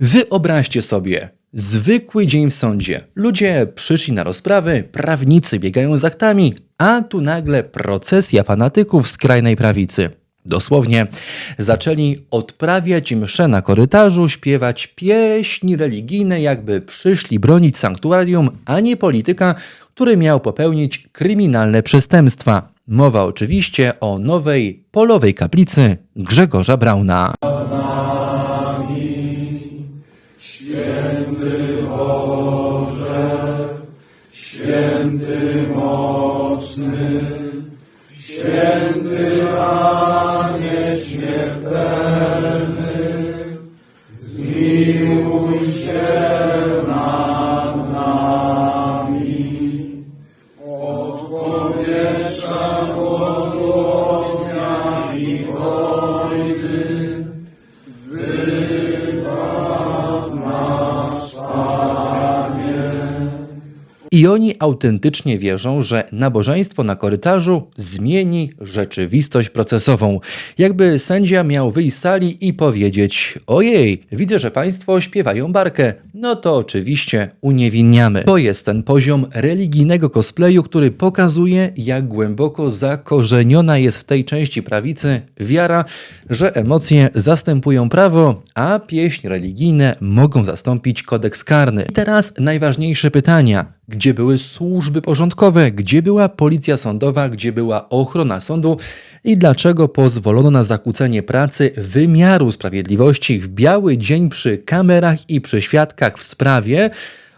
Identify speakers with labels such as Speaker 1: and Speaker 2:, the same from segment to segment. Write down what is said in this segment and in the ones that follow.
Speaker 1: Wyobraźcie sobie, zwykły dzień w sądzie. Ludzie przyszli na rozprawy, prawnicy biegają z aktami, a tu nagle procesja fanatyków skrajnej prawicy. Dosłownie zaczęli odprawiać msze na korytarzu, śpiewać pieśni religijne, jakby przyszli bronić sanktuarium, a nie polityka, który miał popełnić kryminalne przestępstwa. Mowa oczywiście o nowej polowej kaplicy Grzegorza Brauna. I oni autentycznie wierzą, że nabożeństwo na korytarzu zmieni rzeczywistość procesową. Jakby sędzia miał wyjść z sali i powiedzieć: Ojej, widzę, że państwo śpiewają barkę. No to oczywiście uniewinniamy. To jest ten poziom religijnego cosplayu, który pokazuje, jak głęboko zakorzeniona jest w tej części prawicy wiara, że emocje zastępują prawo, a pieśń religijne mogą zastąpić kodeks karny. I teraz najważniejsze pytania. Gdzie były służby porządkowe, gdzie była policja sądowa, gdzie była ochrona sądu i dlaczego pozwolono na zakłócenie pracy wymiaru sprawiedliwości w biały dzień przy kamerach i przy świadkach w sprawie,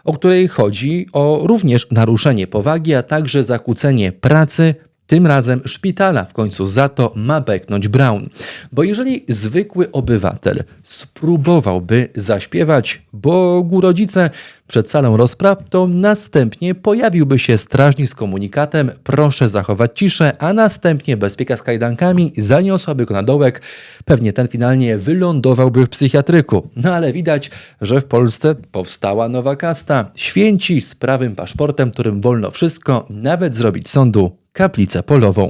Speaker 1: o której chodzi o również naruszenie powagi, a także zakłócenie pracy tym razem szpitala w końcu za to ma beknąć Brown. Bo jeżeli zwykły obywatel spróbowałby zaśpiewać Bogu rodzice przed salą rozpraw, to następnie pojawiłby się strażnik z komunikatem proszę zachować ciszę, a następnie bezpieka z kajdankami zaniosłaby go na dołek. Pewnie ten finalnie wylądowałby w psychiatryku. No ale widać, że w Polsce powstała nowa kasta. Święci z prawym paszportem, którym wolno wszystko, nawet zrobić sądu kaplicę polową.